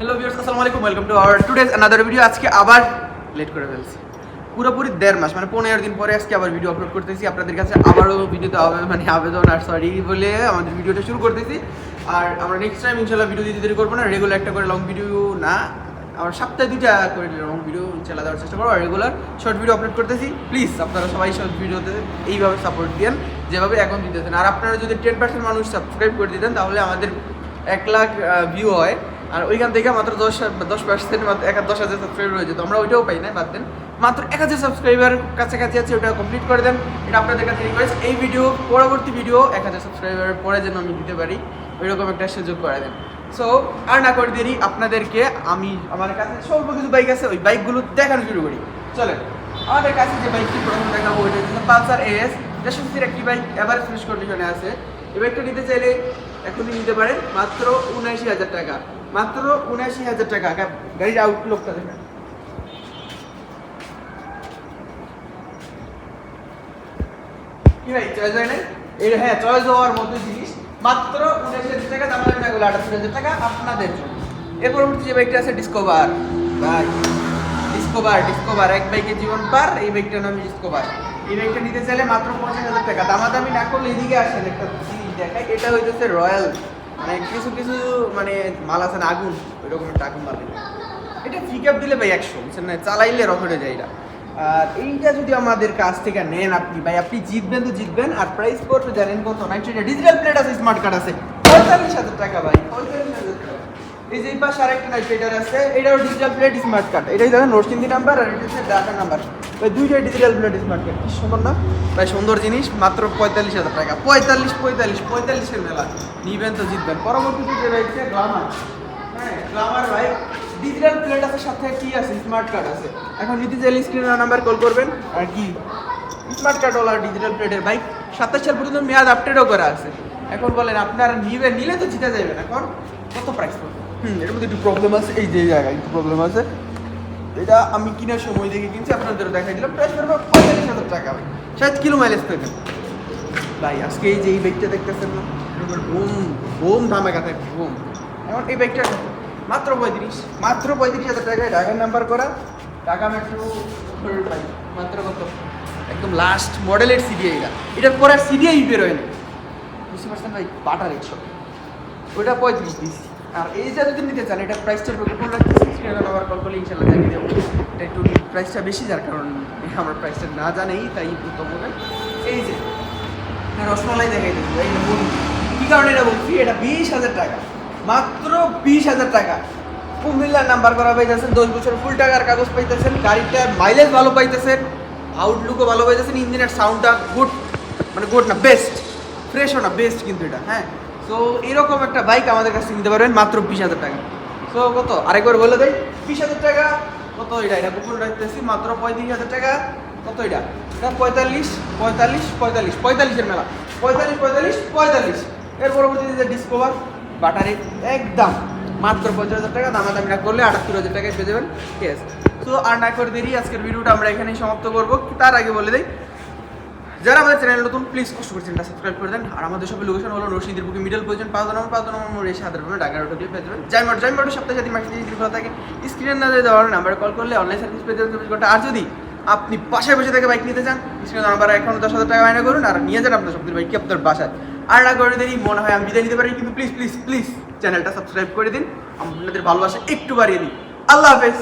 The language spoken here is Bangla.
হ্যালো ভিউয়ার্স আসসালামু আলাইকুম welcome to our today's another video আজকে আবার লেট করে ফেলছি। পুরোপুরি দেড় মাস মানে পনেরো দিন পরে আজকে আবার ভিডিও আপলোড করতেছি। আপনাদের কাছে আবারও ভিডিওতে মানে আবেদন আর সরি বলে আমাদের ভিডিওটা শুরু করতেছি। আর আমরা নেক্সট টাইম ইনশাল্লাহ ভিডিও দিতে দেরি করব না। রেগুলার একটা করে লং ভিডিও না, আমরা সপ্তাহে দুইটা করে লং ভিডিও ইনশাল্লাহ দেওয়ার চেষ্টা করব। আর রেগুলার শর্ট ভিডিও আপলোড করতেছি। প্লিজ আপনারা সবাই শর্ট ভিডিওতে এইভাবে সাপোর্ট দেন যেভাবে এখন দিতেছেন। আর আপনারা যদি টেন পার্সেন্ট মানুষ সাবস্ক্রাইব করে দিতেন, তাহলে আমাদের এক লাখ ভিউ হয়। আর ওইখান থেকে মাত্র দশ দশ পার্সেন্ট মাত্র এক দশ হাজার সাবস্ক্রাইবার হয়ে যেত। আমরা ওইটাও পাই না বাদ দেন। মাত্র এক হাজার সাবস্ক্রাইবার কাছাকাছি আছে ওটা কমপ্লিট করে দেন। এটা আপনাদের কাছে রিকোয়েস্ট এই ভিডিও পরবর্তী ভিডিও এক হাজার সাবস্ক্রাইবার পরে যেন আমি দিতে পারি, ওইরকম একটা সুযোগ করে দেন। সো আর না করে দেরি, আপনাদেরকে আমি, আমার কাছে স্বল্প কিছু বাইক আছে, ওই বাইকগুলো দেখানো শুরু করি। চলেন, আমাদের কাছে যে বাইকটি প্রথম দেখাবো, ওইটা হচ্ছে পালসার এস দেড়শো সিসির একটি বাইক এভারেজ ফিনিশ কন্ডিশনে আছে। এই বাইকটা নিতে চাইলে এখনই নিতে পারেন, মাত্র উনআশি হাজার টাকা। মাত্র উনআশি হাজার টাকা। গাড়ির আউটলুকটা দেখেন। হয় হ্যাঁ যে বাইকটা ডিসকভার এক জীবন পার, এই এই নিতে চাইলে মাত্র হাজার টাকা। না করলে এদিকে জিনিস দেখায় এটা রয়্যাল মানে কিছু কিছু মানে মাল আছে না, আগুন, ওইরকম একটা আগুন মাল এটা। পিক আপ দিলে ভাই একশো, বুঝছেন না? চালাইলে রকেটে যায় এটা। আর এইটা যদি আমাদের কাছ থেকে নেন আপনি, ভাই, আপনি জিতবেন তো জিতবেন, আর প্রাইস পড়বে জানেন কত? নাইট্রেটা ডিজিটাল প্লেট আছে স্মার্ট কার্ড আছে। পঁয়তাল্লিশ হাজার টাকা, ভাই, পঁয়তাল্লিশ হাজার টাকা। এই যে পাশে আরেকটা নাইট্রেটার আছে, এটাও ডিজিটাল প্লেট স্মার্ট কার্ড এটাই দেখেন রোশিন্দি নাম্বার আর এটা হচ্ছে ডাটা নাম্বার ওই দুইটাই ডিজিটাল প্লেট স্মার্ট কার্ড কি সুন্দর না? ভাই সুন্দর জিনিস মাত্র পঁয়তাল্লিশ হাজার টাকা। পঁয়তাল্লিশ পঁয়তাল্লিশ পঁয়তাল্লিশের মেলা। নিবেন তো জিতবেন। পরবর্তীতে যে রয়েছে গ্লামার হ্যাঁ গ্লামার ভাই ডিজিটাল প্লেট আছে সাথে কি আছে? স্মার্ট কার্ড আছে। এখন নিতে চাইলে স্ক্রিনের নাম্বার কল করবেন। আর কি? স্মার্ট কার্ড ওলা ডিজিটাল প্লেটের বাইক সাতাশ সাল পর্যন্ত মেয়াদ আপডেটও করা আছে। এখন বলেন আপনারা নিবেন নিলে তো জিতে যাবেন এখন কত প্রাইস পড়বে? হুম এর মধ্যে একটু প্রবলেম আছে। এই যে জায়গায় একটু প্রবলেম আছে। এটা আমি কিনার সময় দেখে কিনছি আপনাদের দেখাই দিলাম। প্রাইস পড়বে পঁয়তাল্লিশ হাজার টাকা ভাই। ষাট কিলো মাইলেজ পাবেন ভাই, আজকে এই যে এই বাইকটা দেখতেছেন না? বোম বোম ধামাকা থাকে বোম এখন এই বাইকটা মাত্র পঁয়ত্রিশ মাত্র পঁয়ত্রিশ হাজার টাকায় ঢাকার নাম্বার করা। ঢাকা মেট্রো মাত্র কত? একদম লাস্ট মডেলের সিডিআই এটা এটার পরে আর সিডিআই বেরোয় না বুঝতে পারছেন ভাই? বাটার একশো। ওইটা পঁয়ত্রিশ দিয়েছি আর এইটা যদি নিতে চান, এটা প্রাইসটা গোপন রাখতেছি স্ক্রিনে নাম্বার কল করলে ইনশাল্লাহ জানিয়ে দেবো। এটা একটু প্রাইসটা বেশি, যার কারণ আমার প্রাইসটা না জানেই, তাই প্রথম এই যে রসমালাই দেখাই দিচ্ছি এই কী কারণে এটা বলছি? এটা বিশ হাজার টাকা। মাত্র বিশ হাজার টাকা। কুমিল্লার নাম্বার করা পাইতেছেন, দশ বছর ফুল টাকার কাগজ পাইতেছেন গাড়িটার মাইলেজ ভালো পাইতেছেন আউটলুকও ভালো পাইতেছেন ইঞ্জিনের সাউন্ডটা গুড মানে গুড না বেস্ট ফ্রেশও না বেস্ট কিন্তু এটা হ্যাঁ? তো এরকম একটা বাইক আমাদের কাছে নিতে পারবেন মাত্র বিশ হাজার টাকা। তো কত? আরেকবার বলে দেয় বিশ হাজার টাকা। কত এটা? এটা গোপন রাখতেছি, মাত্র পঁয়ত্রিশ হাজার টাকা। কত এটা? এটা পঁয়তাল্লিশ পঁয়তাল্লিশ পঁয়তাল্লিশ, পঁয়তাল্লিশের মেলা। পঁয়তাল্লিশ পঁয়তাল্লিশ পঁয়তাল্লিশ। এর পরবর্তীতে যে ডিসকভার বাটারি একদম মাত্র পঞ্চাশ হাজার টাকা। দামাদামি না করলে আটাত্তর হাজার টাকায় পেয়ে যাবেন। ঠিক আছে তো আর না করে দেরি, আজকের ভিডিওটা আমরা এখানেই সমাপ্ত করব। তার আগে বলে দিই যারা আমাদের চ্যানেল নতুন প্লিজ কষ্ট করে চ্যানেলটা সাবস্ক্রাইব করে দেন। আর আমাদের সব লোকেশন হলো রশিদের বুকে মিডল পজিশন পাঁচ নম্বর পাঁচ নম্বর এসে হাতের ঢাকা রোড দিয়ে পেয়ে যাবেন। জাইমার জাইমার সপ্তাহে সাথে মাসে যদি খোলা থাকে। স্ক্রিনের না দেওয়ার নাম্বারে কল করলে অনলাইন সার্ভিস পেয়ে যাবেন চব্বিশ ঘণ্টা। আর যদি আপনি বাসায় বসে থেকে বাইক নিতে চান স্ক্রিনের নাম্বার এখন দশ হাজার টাকা মাইনে করুন। আর নিয়ে যান আপনার সবথেকে বাইক আপনার বাসায়। আর না করে দেরি, মনে হয় আমি বিদায় নিতে পারি, কিন্তু প্লিজ প্লিজ প্লিজ চ্যানেলটা সাবস্ক্রাইব করে দিন। আপনাদের ভালোবাসা একটু বাড়িয়ে দিন আল্লাহ হাফেজ।